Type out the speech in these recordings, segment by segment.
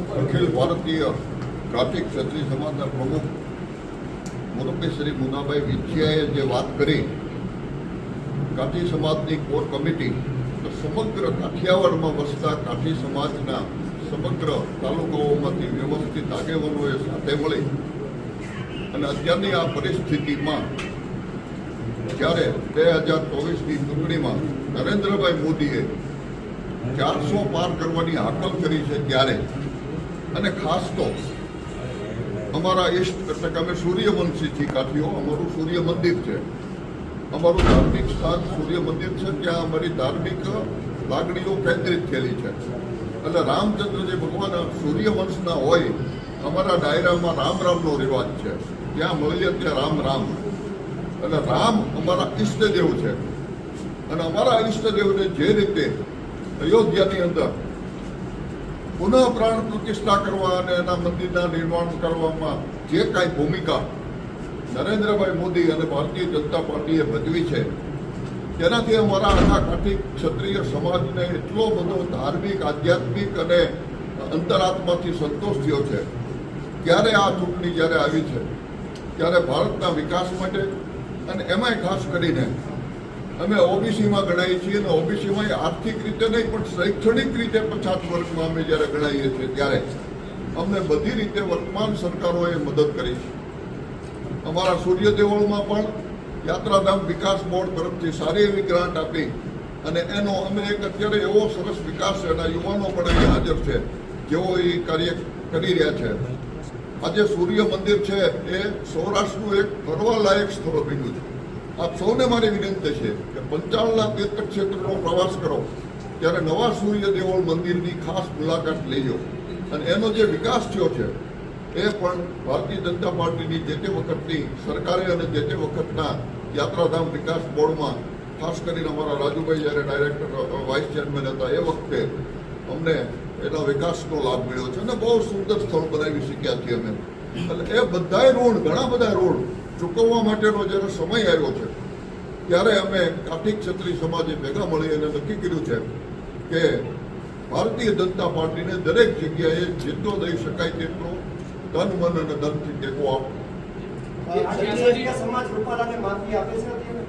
અખિલ ભારતીય કાર્તિક ક્ષત્રિય સમાજના પ્રમુખ મોરબી શ્રી મુનાભાઈ વિંછિયાએ જે વાત કરી, કાઠી સમાજની કોર કમિટી તો સમગ્ર કાઠિયાવાડમાં વસતા કાઠી સમાજના સમગ્ર તાલુકાઓમાંથી વ્યવસ્થિત આગેવાનોએ સાથે મળી અને અત્યારની આ પરિસ્થિતિમાં જ્યારે બે હજાર ચોવીસની ચૂંટણીમાં નરેન્દ્રભાઈ મોદીએ ચારસો પાર કરવાની હાકલ કરી છે ત્યારે અને ખાસ તો અમારા ઈષ્ટ, એટલે કે અમે સૂર્યવંશીથી કાઠીઓ, અમારું સૂર્ય મંદિર છે. અમારું ધાર્મિક સ્થાન સૂર્ય મંદિર છે, ત્યાં અમારી ધાર્મિક લાગણીઓ કેન્દ્રિત થયેલી છે. એટલે રામચંદ્ર જે ભગવાન સૂર્યવંશના હોય, અમારા ડાયરામાં રામ રામનો રિવાજ છે. ત્યાં મળીએ ત્યાં રામ રામ. એટલે રામ અમારા ઈષ્ટદેવ છે. અને અમારા ઈષ્ટદેવને જે રીતે અયોધ્યાની અંદર પુનઃ પ્રાણ પ્રતિષ્ઠા કરવા અને એના મંદિરના નિર્માણ કરવામાં જે કાંઈ ભૂમિકા નરેન્દ્રભાઈ મોદી અને ભારતીય જનતા પાર્ટીએ ભજવી છે, તેનાથી અમારા આખા કાઠી ક્ષત્રિય સમાજને એટલો બધો ધાર્મિક, આધ્યાત્મિક અને અંતરાત્માથી સંતોષ થયો છે. ત્યારે આ ચૂંટણી જ્યારે આવી છે, ત્યારે ભારતના વિકાસ માટે અને એમાંય ખાસ કરીને અમે ઓબીસીમાં ગણાય છીએ અને ઓબીસીમાં આર્થિક રીતે નહીં, પણ શૈક્ષણિક રીતે પછાત વર્ગમાં અમે જ્યારે ગણાઈએ છીએ ત્યારે અમને બધી રીતે વર્તમાન સરકારોએ મદદ કરી છે. અમારા સૂર્ય દેવળમાં પણ યાત્રાધામ વિકાસ બોર્ડ તરફથી સારી એવી ગ્રાન્ટ આપી અને એનો અમે એક અત્યારે એવો સરસ વિકાસ છે અને યુવાનો પણ અહીં હાજર છે, જેઓ એ કાર્ય કરી રહ્યા છે. આજે સૂર્ય મંદિર છે એ સૌરાષ્ટ્રનું એક ફરવા લાયક સ્થળ બન્યું છે. આપ સૌને મારી વિનંતી છે કે પંચાળના તીર્થ પ્રવાસ કરો, ત્યારે નવા સૂર્યદેવળ મંદિરની ખાસ મુલાકાત લેજો. અને એનો જે વિકાસ થયો છે, એ પણ ભારતીય જનતા પાર્ટીની જે તે વખતની સરકારે અને જે તે વખતના યાત્રાધામ વિકાસ બોર્ડમાં, ખાસ કરીને અમારા રાજુભાઈ જ્યારે ડાયરેક્ટર વાઇસ ચેરમેન હતા, એ વખતે અમને એના વિકાસનો લાભ મળ્યો છે અને બહુ સુંદર સ્થળ બનાવી શક્યા છીએ અમે. એટલે એ બધાય રોડ ઘણા બધા રોડ ચૂકવવા માટેનો જ્યારે સમય આવ્યો છે ત્યારે અમે કાઠી ક્ષત્રિય સમાજે ભેગા મળી અને નક્કી કર્યું છે કે ભારતીય જનતા પાર્ટીને દરેક જગ્યાએ જેટલો દઈ શકાય તેટલો ધન મન અને ધનથી ટેકો આપો. આદિવાસી સમાજ રૂપાલાને માફી આપે છે અત્યારે?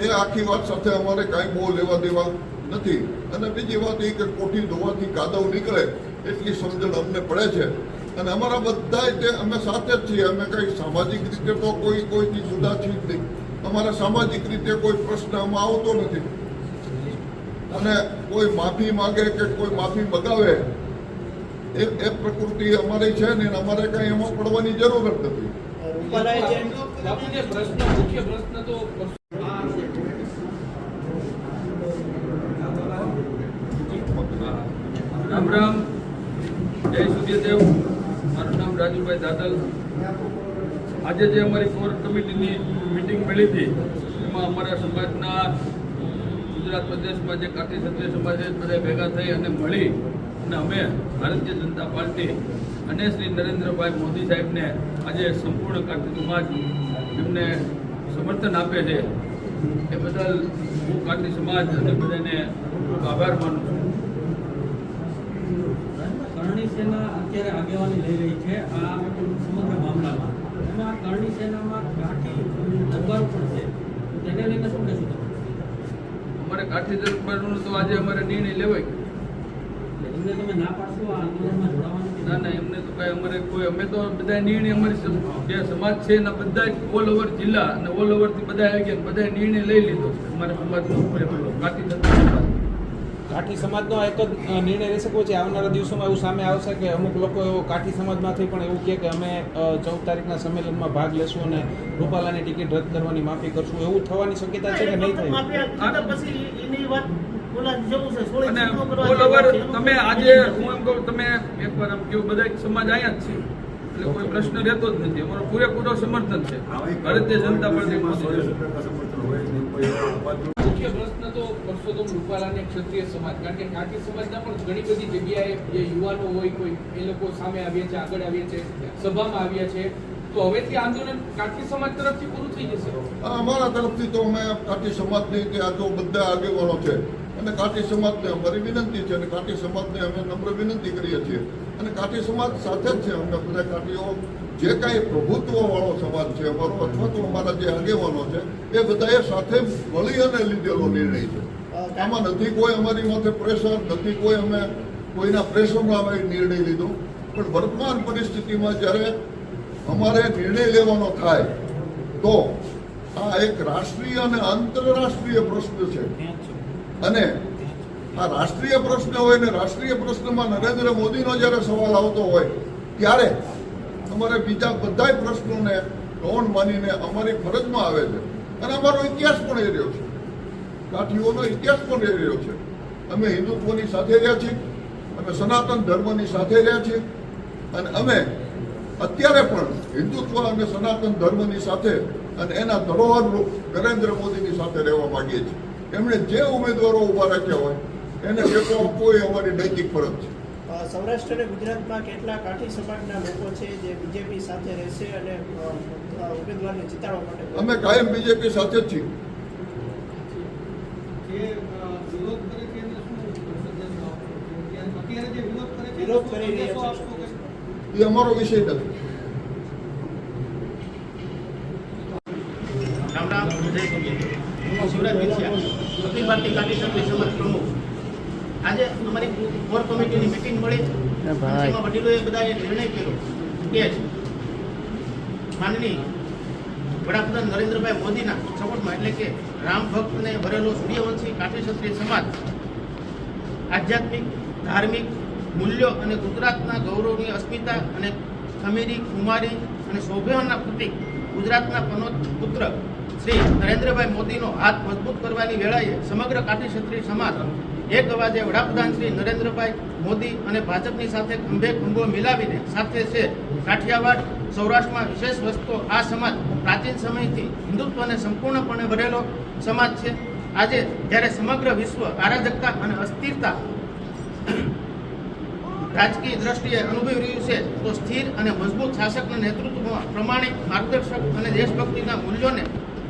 એ આખી વાત સાથે અમારે કાંઈ બહુ લેવા દેવા નથી. અને બીજી વાત એ કે કોઠી ધોવાથી કાદવ નીકળે એટલી સમજણ અમને પડે છે. અને અમારા બધા તે અમે સાથે જ છીએ. અમે કઈ સામાજિક રીતે તો કોઈ કોઈથી જુદા છીએ જ નહીં. અમારા સામાજિક રીતે કોઈ પ્રશ્ન આમાં આવતો નથી. અને કોઈ માફી માગે કે કોઈ માફી મગાવે એ એ પ્રકૃતિ અમારી છે ને અમારે કાંઈ એમાં પડવાની જરૂર જ નથી. રામ રામ મારું નામ રાજુભાઈ દાદલ. આજે જે અમારી કોર કમિટીની મિટિંગ મળી હતી. એમાં અમારા સમાજના ગુજરાત પ્રદેશમાં જે કાઠી ક્ષત્રિય સમાજ બધા ભેગા થઈ અને મળી અને અમે ભારતીય જનતા પાર્ટી અને શ્રી નરેન્દ્રભાઈ મોદી સાહેબને આજે સંપૂર્ણ કાઠી સમાજ એમને સમર્થન આપે છે. એ બદલ હું કાઠી સમાજ અને બધાને ખૂબ ખૂબ આભાર માનું છું. કરણી સેના અત્યારે આગેવાની લઈ રહી છે આ સમગ્ર મામલામાં. એમાં કરણી સેનામાં કાઠી દરબારો પણ છે. તેને લઈને શું કહેશો તમે? અમારે કાઠી દરબારનો તો આજે અમારે નિર્ણય લેવાય. એમને તમે ના પાડશો આ આંદોલનમાં જોડાવાનું ના ના એમને તો કાંઈ અમારે કોઈ અમે તો બધા નિર્ણય અમારી જે સમાજ છે એના બધા જ ઓલ ઓવર જિલ્લા અને ઓલ ઓવરથી બધા આવી ગયા બધા નિર્ણય લઈ લીધો. અમારે સમાજ સમાજનો પૂરેપૂરો કાઠી દરબાર કાઠી સમાજનો એક જ નિર્ણય રહેશે કોઈ છે? આવનારા દિવસોમાં એવું સામે આવશે કે અમુક લોકો એવો કાઠી સમાજમાંથી પણ એવું કહે કે અમે ચૌદ તારીખના સંમેલનમાં ભાગ લેશું અને રૂપાલાની ટિકિટ રદ કરવાની માફી કરશું. એવું થવાની શક્યતા છે કે નહીં થાય? પછી. તમે આજે હું એમ કહું તમે એકવાર એમ કહ્યું બધા સમાજ અહીંયા જ છે એટલે કોઈ પ્રશ્ન રહેતો જ નથી. અમારો પૂરેપૂરો સમર્થન છે. ભારતીય જનતા પાર્ટી પ્રશ્ન તો પરસોત્તમ રૂપાલાને ક્ષત્રિય સમાજ. કારણ કે કાઠી સમાજના પણ ઘણી બધી જગ્યાએ જે યુવાનો હોય કોઈ, એ લોકો સામે આવ્યા છે, આગળ આવ્યા છે, સભામાં આવ્યા છે. તો હવેથી આંદોલન કાઠી સમાજ તરફથી પૂરું થઈ જશે? અમારા તરફથી તો અમે કાઠી સમાજની કે આ તો બધા આગેવાનો છે. અને કાઠી સમાજને અમારી વિનંતી છે અને કાઠી સમાજને અમે નમ્ર વિનંતી કરીએ છીએ. અને કાઠી સમાજ સાથે જ છે અમે બધા કાઠીઓ. જે કાંઈ પ્રભુત્વવાળો સમાજ છે, અમારો અથવા તો અમારા જે આગેવાનો છે, એ બધાએ સાથે મળી અને લીધેલો નિર્ણય છે. આમાં નથી કોઈ અમારી માથે પ્રેશર નથી કોઈ અમે કોઈના પ્રેશરમાં અમે નિર્ણય લીધો. પણ વર્તમાન પરિસ્થિતિમાં જ્યારે અમારે નિર્ણય લેવાનો થાય, તો આ એક રાષ્ટ્રીય અને આંતરરાષ્ટ્રીય પ્રશ્ન છે. અને આ રાષ્ટ્રીય પ્રશ્ન હોય ને રાષ્ટ્રીય પ્રશ્નમાં નરેન્દ્ર મોદીનો જ્યારે સવાલ આવતો હોય, ત્યારે અમારે બીજા બધાય પ્રશ્નોને ગૌણ માનીને અમારી ફરજમાં આવે છે. અને અમારો ઇતિહાસ પણ એ રહ્યો છે. કાઠીઓનો ઇતિહાસ પણ એ રહ્યો છે. અમે હિન્દુત્વની સાથે રહ્યા છીએ, અમે સનાતન ધર્મની સાથે રહ્યા છીએ, અને અમે અત્યારે પણ હિન્દુત્વ અને સનાતન ધર્મની સાથે અને એના ધરોહર રૂપ નરેન્દ્ર મોદીની સાથે રહેવા માગીએ છીએ. એમણે જે ઉમેદવારો ઊભા રાખ્યા હોય એને ટેકો આપવો એ અમારી નૈતિક ફરજ છે. સૌરાષ્ટ્ર અને ગુજરાતમાં કેટલા કાઠી સમાજના લોકો છે જે બીજેપી સાથે રહેશે અને ઉમેદવારને જીતાડવા માટે અમે કાયમ બીજેપી સાથે જ છીએ? એ અમારો વિષય નથી. અખિલ ભારતીય કાઠી સમાજ પ્રમુખ. આજે અમારી કોર કમિટીની મિટિંગ મળી. જેમાં વડીલોએ બધાએ નિર્ણય કર્યો. કે માનની વડાપ્રધાન નરેન્દ્રભાઈ મોદીના સપોર્ટમાં એટલે કે રામ ભક્તને ભરેલો સૂર્યવંશી કાઠી ક્ષત્રિય સમાજ આધ્યાત્મિક ધાર્મિક મૂલ્યો અને ગુજરાતના ગૌરવની અસ્મિતા અને ખમીરી કુમારી અને સૌભાગ્યના પ્રતિક ગુજરાતના પનોત પુત્ર શ્રી નરેન્દ્રભાઈ મોદીનો હાથ મજબૂત કરવાની વેળાએ સમગ્ર કાઠી ક્ષત્રિય સમાજ એક અવાજે વડાપ્રધાન શ્રી નરેન્દ્રભાઈ મોદી અને ભાજપની સાથે ખંભે ખંભો મિલાવીને સાથે છે કાઠિયાવાડ, સૌરાષ્ટ્રમાં વિશેષ વસ્તુ આ સમાજ પ્રાચીન સમયથી હિન્દુત્વને સંપૂર્ણપણે ભરેલો સમાજ છે. આજે જ્યારે સમગ્ર વિશ્વ અરાજકતા અને અસ્થિરતા રાજકીય દ્રષ્ટિએ અનુભવી રહ્યું છે, તો સ્થિર અને મજબૂત શાસકના નેતૃત્વમાં પ્રમાણિક માર્ગદર્શક અને દેશભક્તિના મૂલ્યોને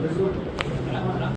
Thank you.